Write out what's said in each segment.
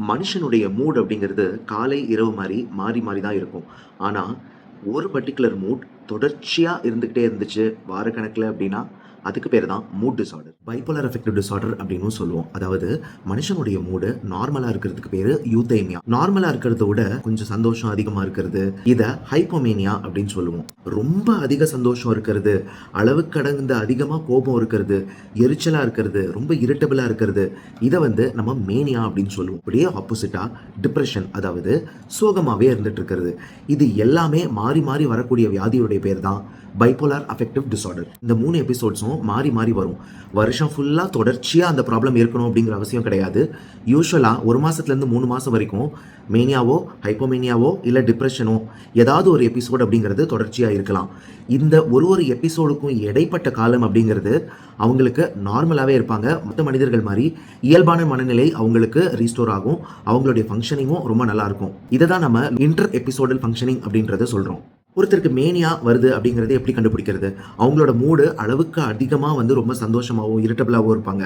மனுஷனுடைய மூட் அப்படிங்கிறது காலை இரவு மாதிரி மாறி மாறி தான் இருக்கும். ஆனால் ஒரு பர்டிகுலர் மூட் தொடர்ச்சியாக இருந்துக்கிட்டே இருந்துச்சு வாரக்கணக்கில் அப்படின்னா அதுக்கு பேர் தான் mood disorder bipolar affective disorder அப்படின்னு சொல்லுவோம். அதாவது மனுஷனுடைய மூடு நார்மலாக இருக்கிறதுக்கு பேர் யூத்தைமியா நார்மலாக இருக்கிறத விட கொஞ்சம் சந்தோஷம் அதிகமாக இருக்கிறது. இதை ஹைப்போமேனியா அப்படின்னு சொல்லுவோம். ரொம்ப அதிக சந்தோஷம் இருக்கிறது. அளவு கடந்த அதிகமாக கோபம் இருக்கிறது. எரிச்சலாக இருக்கிறது. ரொம்ப இரிட்டபிளாக இருக்கிறது. இதை வந்து நம்ம மேனியா அப்படின்னு சொல்லுவோம். அப்படியே ஆப்போசிட்டாக டிப்ரெஷன் அதாவது சோகமாகவே இருந்துட்டு இருக்கிறது. இது எல்லாமே மாறி மாறி வரக்கூடிய வியாதியுடைய பேர் தான் பைப்போலார் அஃபெக்டிவ் டிசார்டர் இந்த மூணு எபிசோட்ஸும் மாறி மாறி வரும். வருஷம் ஃபுல்லாக தொடர்ச்சியாக அந்த ப்ராப்ளம் இருக்கணும் அப்படிங்கிற அவசியம் கிடையாது. யூஸ்வலாக ஒரு மாதத்துலேருந்து மூணு மாதம் வரைக்கும் மேனியாவோ ஹைப்போமேனியாவோ இல்லை டிப்ரெஷனோ ஏதாவது ஒரு எபிசோட் அப்படிங்கிறது தொடர்ச்சியாக இருக்கலாம். இந்த ஒரு ஒரு எபிசோடுக்கும் இடைப்பட்ட காலம் அப்படிங்கிறது அவங்களுக்கு நார்மலாகவே இருப்பாங்க. மற்ற மனிதர்கள் மாதிரி இயல்பான மனநிலை அவங்களுக்கு ரீஸ்டோர் ஆகும். அவங்களுடைய ஃபங்க்ஷனிங்கும் ரொம்ப நல்லா இருக்கும். இதை தான் நம்ம இன்டர் எபிசோடல் ஃபங்க்ஷனிங் அப்படின்றத சொல்கிறோம் ஒருத்தருக்கு மேனியா வருது அப்படிங்கிறத எப்படி கண்டுபிடிக்கிறது? அவங்களோட மூடு அளவுக்கு அதிகமாக வந்து ரொம்ப சந்தோஷமாகவும் இரிட்டபிளாகவும் இருப்பாங்க.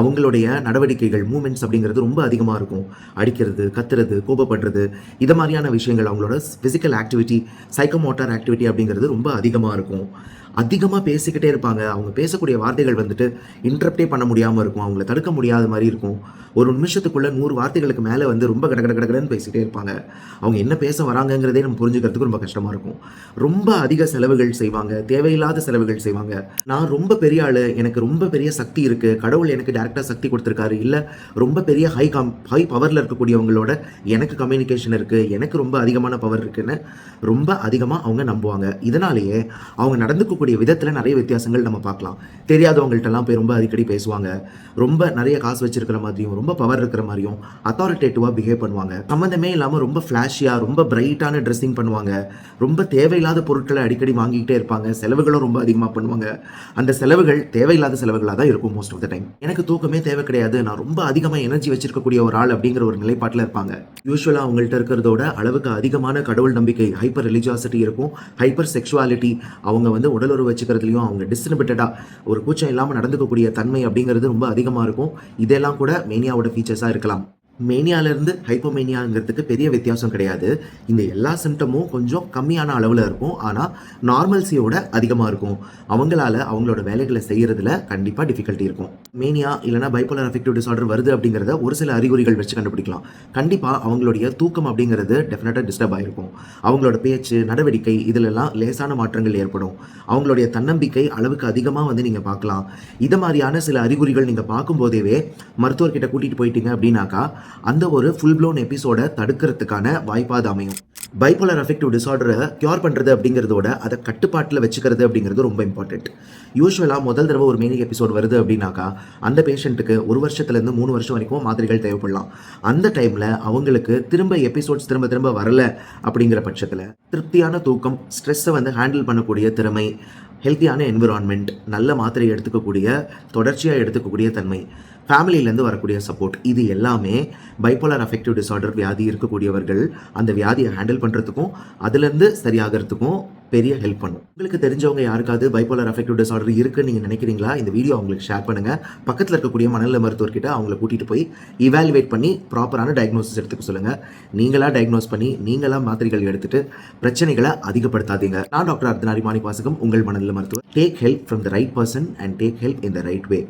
அவங்களுடைய நடவடிக்கைகள் மூமெண்ட்ஸ் அப்படிங்கிறது ரொம்ப அதிகமாக இருக்கும். அடிக்கிறது கத்துறது கோபப்படுறது இது மாதிரியான விஷயங்கள் அவங்களோட ஃபிசிக்கல் ஆக்டிவிட்டி சைக்கோமோட்டார் ஆக்டிவிட்டி அப்படிங்கிறது ரொம்ப அதிகமாக இருக்கும். அதிகமாக பேசிக்கிட்டே இருப்பாங்க. அவங்க பேசக்கூடிய வார்த்தைகள் வந்துட்டு இன்டரப்டே பண்ண முடியாமல் இருக்கும். அவங்கள தடுக்க முடியாத மாதிரி இருக்கும். ஒரு நிமிஷத்துக்குள்ள நூறு வார்த்தைகளுக்கு மேலே வந்து ரொம்ப கட கட கடகடன்னு பேசிகிட்டே இருப்பாங்க. அவங்க என்ன பேச வராங்கங்கிறதே நம்ம புரிஞ்சுக்கிறதுக்கு ரொம்ப கஷ்டமாக இருக்கும். ரொம்ப அதிக செலவுகள் செய்வாங்க. தேவையில்லாத செலவுகள் செய்வாங்க. நான் ரொம்ப பெரிய ஆள். எனக்கு ரொம்ப பெரிய சக்தி இருக்குது கடவுள் எனக்கு டேரெக்டாக சக்தி கொடுத்துருக்காரு. இல்லை ரொம்ப பெரிய ஹை கம் ஹை பவரில் இருக்கக்கூடியவங்களோட எனக்கு கம்யூனிகேஷன் இருக்குது எனக்கு ரொம்ப அதிகமான பவர் இருக்குன்னு ரொம்ப அதிகமாக அவங்க நம்புவாங்க. இதனாலேயே அவங்க நடந்துக்கக்கூடிய விதத்தில் நிறைய வித்தியாசங்கள் நம்ம பார்க்கலாம். தெரியாதவங்கள்ட்டெல்லாம் போய் ரொம்ப அடிக்கடி பேசுவாங்க. ரொம்ப நிறைய காசு வச்சிருக்கிற மாதிரியும் ரொம்ப பவர் இருக்கிற மாதிரியும் அத்தாரிட்டேட்டிவாக பிஹேவ் பண்ணுவாங்க. சம்மந்தமே இல்லாமல் ரொம்ப ஃப்ளாஷியாக ரொம்ப பிரைட்டான ட்ரெஸ்ஸிங் பண்ணுவாங்க. ரொம்ப தேவையில்லாத பொருட்களை அடிக்கடி வாங்கிக்கிட்டே இருப்பாங்க. செலவுகளும் ரொம்ப அதிகமாக பண்ணுவாங்க. அந்த செலவுகள் தேவையில்லாத செலவுகளாக தான் இருக்கும் மோஸ்ட் ஆஃப் த டைம் எனக்கு தூக்கமே தேவை கிடையாது. நான் ரொம்ப அதிகமாக எனர்ஜி வச்சிருக்கக்கூடிய ஒரு ஆள் அப்படிங்கிற ஒரு நிலைப்பாட்டில் இருப்பாங்க. யூஸ்வலாக அவங்கள்ட்ட இருக்கிறதோட அளவுக்கு அதிகமான கடவுள் நம்பிக்கை ஹைப்பர் ரிலிஜியாசிட்டி இருக்கும். ஹைப்பர் செக்ஷுவாலிட்டி அவங்க வந்து உடல் உடலுறவு வச்சுக்கிறதுலையும் அவங்க டிஸ்டினிபிட்டடாக ஒரு கூச்சம் இல்லாமல் நடந்துக்கக்கூடிய தன்மை அப்படிங்கிறது ரொம்ப அதிகமாக இருக்கும். இதெல்லாம் கூட மேனியாவோட ஃபீச்சர்ஸாக இருக்கலாம். மேனியாலேருந்து ஹைப்போமேனியாங்கிறதுக்கு பெரிய வித்தியாசம் கிடையாது. இந்த எல்லா சிம்டமும் கொஞ்சம் கம்மியான அளவில் இருக்கும். ஆனால் நார்மல்ஸியோட அதிகமாக இருக்கும். அவங்களால அவங்களோட வேலைகளை செய்கிறதுல கண்டிப்பாக டிஃபிகல்ட்டி இருக்கும். மேனியா இல்லைனா பைப்போலர் அஃபெக்டிவ் டிசார்டர் வருது அப்படிங்கிறத ஒரு சில அறிகுறிகள் வச்சு கண்டுபிடிக்கலாம். கண்டிப்பாக அவங்களுடைய தூக்கம் அப்படிங்கிறது டெஃபினட்டாக டிஸ்டர்ப் ஆகிருக்கும் அவங்களோட பேச்சு நடவடிக்கை இதிலெல்லாம் லேசான மாற்றங்கள் ஏற்படும். அவங்களுடைய தன்னம்பிக்கை அளவுக்கு அதிகமாக வந்து நீங்கள் பார்க்கலாம். இது மாதிரியான சில அறிகுறிகள் நீங்கள் பார்க்கும்போதேவே மருத்துவர்கிட்ட கூட்டிகிட்டு போயிட்டீங்க அப்படின்னாக்கா அந்த ஒரு ஃபுல் ப்ளோன் எபிசோடை தடுக்கிறதுக்கான வாய்ப்பாக அது அமையும். பைப்போலர் அஃபெக்டிவ் டிசார்டரை க்யூர் பண்ணுறது அப்படிங்கிறதோட அதை கட்டுப்பாட்டில் வச்சுக்கிறது அப்படிங்கிறது ரொம்ப இம்பார்ட்டண்ட் யூஸ்வலாக முதல் தடவை ஒரு மீனிங் எபிசோட் வருது அப்படின்னாக்கா அந்த பேஷண்ட்டுக்கு ஒரு வருஷத்துலேருந்து மூணு வருஷம் வரைக்கும் மாத்திரைகள் தேவைப்படலாம். அந்த டைமில் அவங்களுக்கு திரும்ப எபிசோட்ஸ் திரும்ப திரும்ப வரல அப்படிங்கிற பட்சத்தில் திருப்தியான தூக்கம் ஸ்ட்ரெஸ்ஸை வந்து ஹேண்டில் பண்ணக்கூடிய திறமை ஹெல்த்தியான என்விரான்மெண்ட் நல்ல மாத்திரை எடுத்துக்கக்கூடிய தொடர்ச்சியாக எடுத்துக்கக்கூடிய தன்மை ஃபேமிலியிலேருந்து வரக்கூடிய சப்போர்ட் இது எல்லாமே பைப்போலார் அஃபெக்டிவ் டிசார்டர் வியாதி இருக்கக்கூடியவர்கள் அந்த வியாதியை ஹேண்டில் பண்ணுறதுக்கும் அதுலேருந்து சரியாகிறதுக்கும் பெரிய ஹெல்ப் பண்ணும். உங்களுக்கு தெரிஞ்சவங்க யாருக்காவது பைப்போலார் அஃபெக்டிவ் டிசார்டர் இருக்குன்னு நீங்கள் நினைக்கிறீங்களா? இந்த வீடியோ அவங்களுக்கு ஷேர் பண்ணுங்கள் பக்கத்தில் இருக்கக்கூடிய மனநல மருத்துவர்கிட்ட அவங்கள கூட்டிகிட்டு போய் இவாலுவேட் பண்ணி ப்ராப்பரான டயக்னோசிஸ் எடுத்துக்க சொல்லுங்கள் நீங்களாக டயக்னோஸ் பண்ணி நீங்களாக மாத்திரைகள் எடுத்துட்டு பிரச்சனைகளை அதிகப்படுத்தாதீங்க. நான் டாக்டர் அர்த்தனாரி மாணிபாசகம் உங்கள் மனநல மருத்துவர். Take help from the right person and take help in the right way